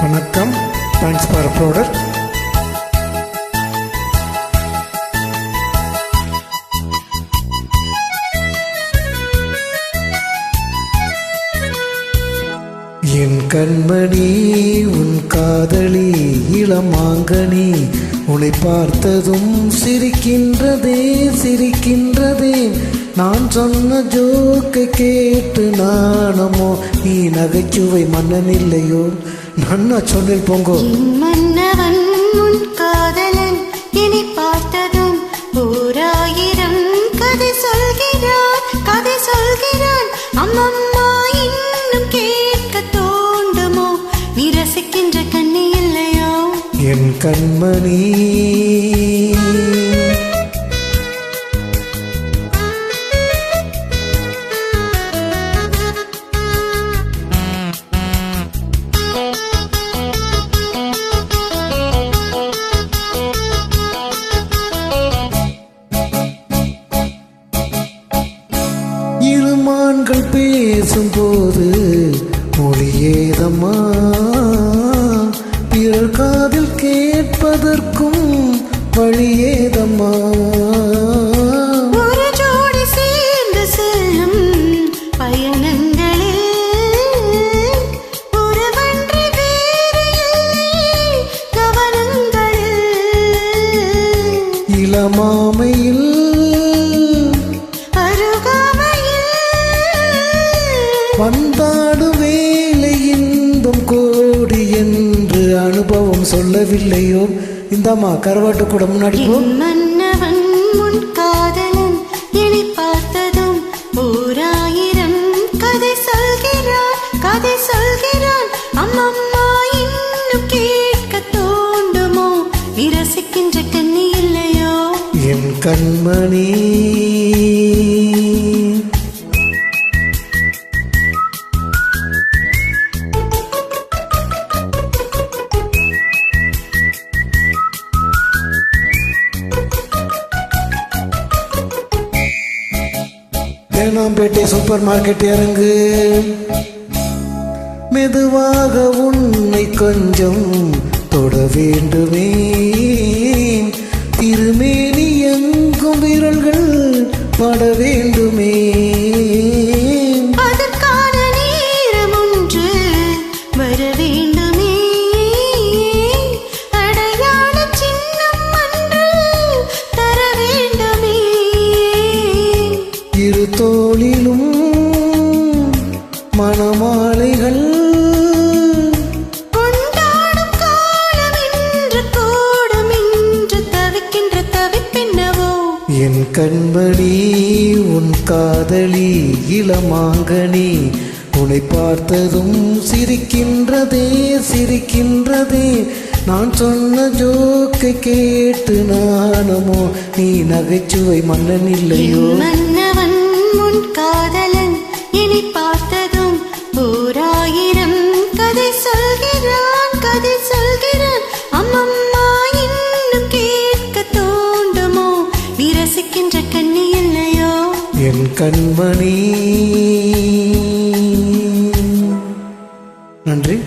வணக்கம். Thanks for product என் கண்மணி உன் காதலி இளமாங்கனி உன்னை பார்த்ததும் சிரிக்கின்றதே சிரிக்கின்ற நான் சொன்ன ஜோக்கை கேட்டு நாணமோ? நீ நகைச்சுவை மன்னன் இல்லையோ நன்னா சொன்னேன் போங்கோ. மன்னவன் உன் காதலன் இனி பார்த்ததும் ஓராயிரம் கதை சொல்கிறான் கதை சொல்கிறான். அம்மம்மா இன்னும் கேட்க தோண்டுமோ? நீ ரசிக்கின்ற கண்ணி இல்லையோ? என் கண்மணி இருமான்கள் பேசும்போது மொழியேதம்மா? பிறர் காதில் கேட்பதற்கும் வழியேதம்மா? ஒரு அனுபவம் சொல்லவில்லையோ? இந்தாம்மா கருவாட்டு கூட முன்னாடி மன்னவன் உன் காதலன் இனி பார்த்ததும் ஓராயிரம் கதை சொல்கிறான் கதை சொல்கிறான். அம்மம்மா இன்னும் கேட்க தோண்டுமோ? விரசிக்கின்ற கண்ணி இல்லையோ? என் கண்மணி தேனாம்பேட்டை சூப்பர் மார்க்கெட் இறங்கு. மெதுவாக உன்னை கொஞ்சம் தொட வேண்டுமே. திருமேனி எங்கும் விரல்கள் பட வேண்டுமே. தவிப்பென்னவோ? என் கண்மணி உன் காதலி இளமாங்கனி உன்னை பார்த்ததும் சிரிக்கின்றதே சிரிக்கின்றதே. நான் சொன்ன ஜோக்கை கேட்டு நாணமோ? நீ நகைச்சுவை மன்னன் இல்லையோ? மன்னவன் உன் காதலன் இனி பார்த்ததும் கண்மணி. நன்றி.